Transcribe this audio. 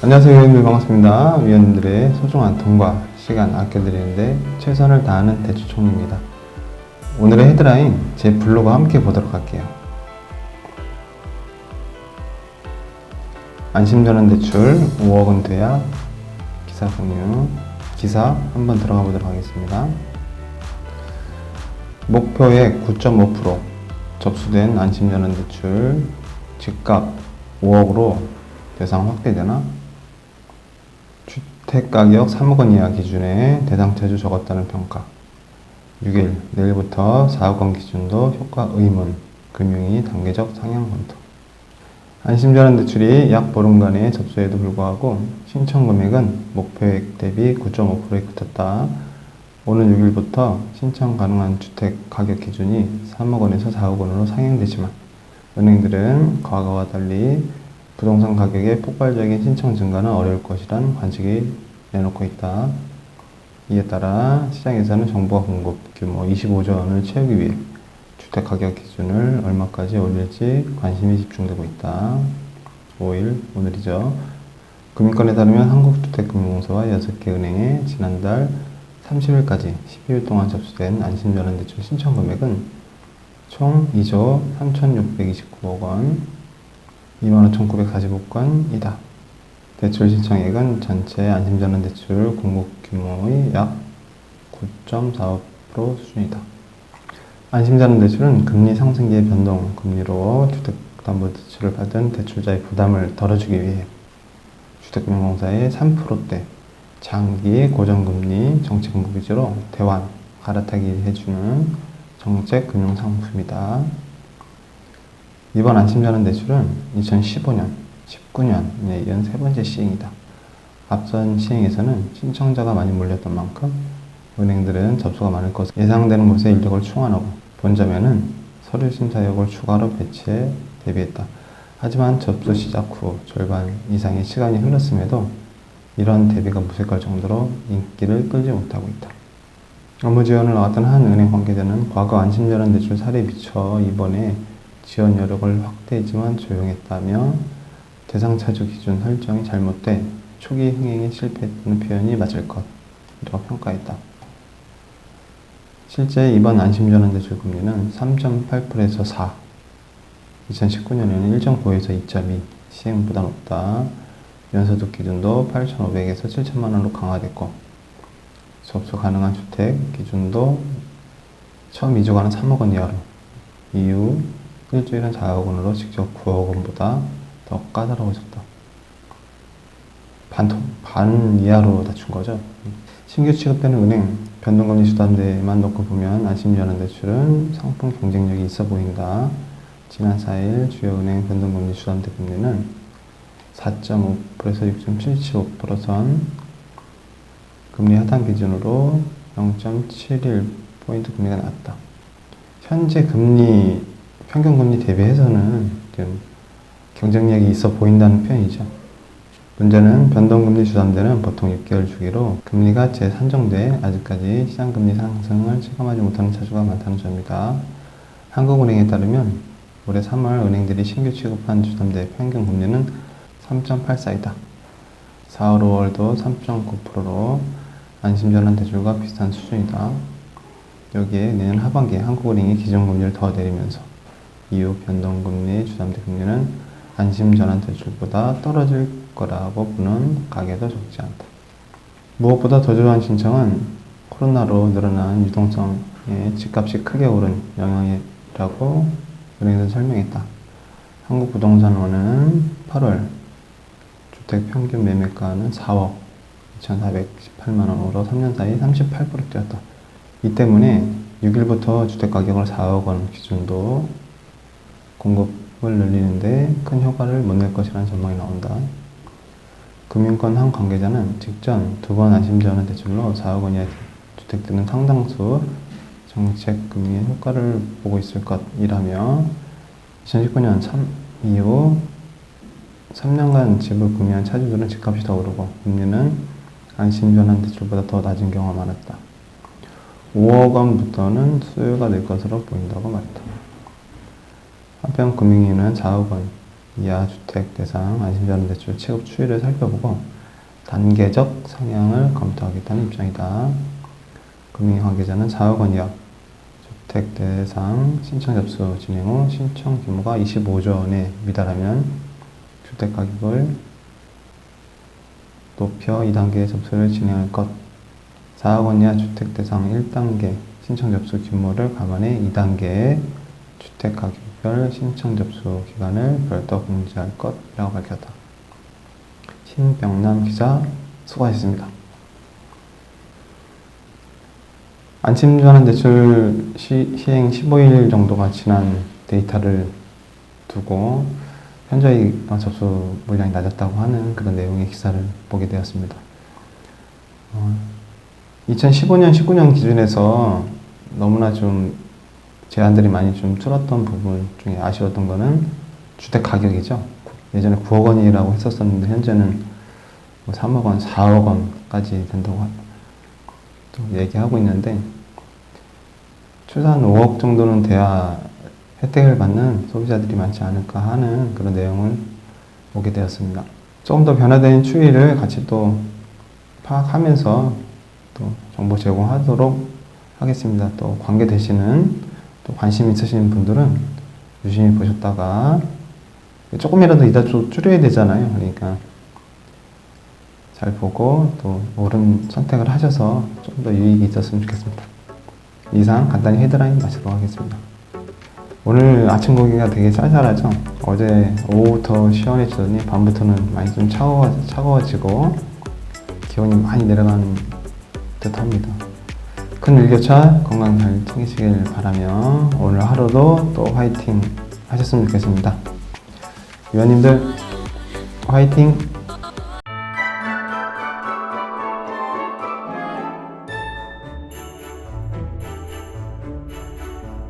안녕하세요 위원님 반갑습니다. 위원님들의 소중한 돈과 시간 아껴드리는데 최선을 다하는 대출총리입니다. 오늘의 헤드라인 제 블로그와 함께 보도록 할게요. 안심전환 대출 5억원 돼야 기사 공유 기사 한번 들어가 보도록 하겠습니다. 목표액 9.5% 접수된 안심전환 대출 집값 5억으로 대상 확대되나? 주택가격 3억 원 이하 기준에 대상 대주 적었다는 평가 6일 내일부터 4억 원 기준도 효과 의문 금융위 단계적 상향 검토 안심전환 대출이 약 보름간의 접수에도 불구하고 신청 금액은 목표액 대비 9.5%에 그쳤다. 오는 6일부터 신청 가능한 주택 가격 기준이 3억 원에서 4억 원으로 상향되지만 은행들은 과거와 달리 부동산 가격의 폭발적인 신청 증가는 어려울 것이라는 관측이 내놓고 있다. 이에 따라 시장에서는 정부가 공급 규모 25조 원을 채우기 위해 주택 가격 기준을 얼마까지 올릴지 관심이 집중되고 있다. 5일 오늘이죠. 금융권에 따르면 한국주택금융공사와 6개 은행에 지난달 30일까지 12일 동안 접수된 안심전환대출 신청 금액은 총 2조 3,629억 원, 25,945건이다. 대출 신청액은 전체 안심전환 대출 공급 규모의 약 9.45% 수준이다. 안심전환대출은 금리 상승기의 변동 금리로 주택담보대출을 받은 대출자의 부담을 덜어주기 위해 주택금융공사의 3%대 장기 고정금리 정책금융 위주로 대환, 갈아타기 해주는 정책 금융 상품이다. 이번 안심전환 대출은 2015년, 19년에 이은 세 번째 시행이다. 앞선 시행에서는 신청자가 많이 몰렸던 만큼 은행들은 접수가 많을 것으로 예상되는 곳에 인력을 충원하고 본점에는 서류 심사역을 추가로 배치해 대비했다. 하지만 접수 시작 후 절반 이상의 시간이 흘렀음에도 이런 대비가 무색할 정도로 인기를 끌지 못하고 있다. 업무 지원을 나왔던 한 은행 관계자는 과거 안심전환 대출 사례에 비춰 이번에 지원 여력을 확대했지만 조용했다며 대상 차주 기준 설정이 잘못돼 초기 흥행에 실패했다는 표현이 맞을 것이라고 평가했다. 실제 이번 안심전환 대출 금리는 3.8%에서 4, 2019년에는 1.9에서 2.2, 시행보다 높다. 연소득 기준도 8,500에서 7천만 원으로 강화됐고 접수 가능한 주택 기준도 처음 이주가는 3억 원 이하로 이후 일주일은 4억 원으로 직접 9억 원보다 더 까다로워졌다. 반, 반 이하로 낮춘 거죠. 신규 취급되는 은행 변동금리 수단대만 놓고 보면 안심전환 대출은 상품 경쟁력이 있어 보인다. 지난 4일 주요 은행 변동금리 주담대 금리는 4.5%에서 6.75%선 금리 하단 기준으로 0.71포인트 금리가 낮다. 현재 금리, 평균 금리 대비해서는 좀 경쟁력이 있어 보인다는 표현이죠. 문제는 변동금리 주담대는 보통 6개월 주기로 금리가 재산정돼 아직까지 시장금리 상승을 체감하지 못하는 차주가 많다는 점이다. 한국은행에 따르면 올해 3월 은행들이 신규 취급한 주담대 평균 금리는 3.84이다. 4월, 5월도 3.9%로 안심전환 대출과 비슷한 수준이다. 여기에 내년 하반기에 한국은행이 기존금리를 더 내리면서 이후 변동금리 주담대 금리는 안심전환 대출보다 떨어질 거라고 보는 가게도 적지 않다. 무엇보다 더 좋아한 신청은 코로나로 늘어난 유동성에 집값이 크게 오른 영향이라고 은행에서 설명했다. 한국부동산원은 8월 주택 평균 매매가는 4억 2,418만 원으로 3년 사이 38% 뛰었다. 이 때문에 6일부터 주택 가격을 4억 원 기준도 공급을 늘리는데 큰 효과를 못 낼 것이라는 전망이 나온다. 금융권 한 관계자는 직전 두 번 안심전환 대출로 4억 원 이하의 주택들은 상당수 정책 금리의 효과를 보고 있을 것이라며 2019년 3 이후 3년간 집을 구매한 차주들은 집값이 더 오르고 금리는 안심전환 대출보다 더 낮은 경우가 많았다. 5억 원부터는 수요가 늘 것으로 보인다고 말했다. 한편 금융위는 4억 원 이하 주택 대상 안심자금 대출 체급 추이를 살펴보고 단계적 상향을 검토하겠다는 입장이다. 금융 관계자는 4억 원 이하 주택 대상 신청 접수 진행 후 신청 규모가 25조 원에 미달하면 주택 가격을 높여 2단계 접수를 진행할 것. 4억 원 이하 주택 대상 1단계 신청 접수 규모를 감안해 2단계의 주택 가격별 신청 접수 기간을 별도 공지할 것이라고 밝혔다. 신병남 기자 수고하셨습니다. 안심전환 대출 시, 시행 15일 정도가 지난 데이터를 두고 현저히 접수 물량이 낮았다고 하는 그런 내용의 기사를 보게 되었습니다. 어, 2015년, 19년 기준에서 너무나 좀 제한들이 많이 좀 줄었던 부분 중에 아쉬웠던 거는 주택 가격이죠. 예전에 9억 원이라고 했었었는데 현재는 뭐 3억 원, 4억 원까지 된다고 하- 또 얘기하고 있는데 최소한 5억 정도는 돼야 혜택을 받는 소비자들이 많지 않을까 하는 그런 내용을 보게 되었습니다. 조금 더 변화된 추이를 같이 또 파악하면서 또 정보 제공하도록 하겠습니다. 또 관계되시는 또 관심 있으신 분들은 유심히 보셨다가 조금이라도 이따 좀 줄여야 되잖아요. 그러니까 잘 보고 또 옳은 선택을 하셔서 좀 더 유익이 있었으면 좋겠습니다. 이상 간단히 헤드라인 마치도록 하겠습니다. 오늘 아침 공기가 되게 쌀쌀하죠? 어제 오후부터 시원해지더니 밤부터는 많이 좀 차가워, 차가워지고 기온이 많이 내려가는 듯 합니다. 큰 일교차 건강 잘 챙기시길 바라며 오늘 하루도 또 화이팅 하셨으면 좋겠습니다. 위원님들 화이팅!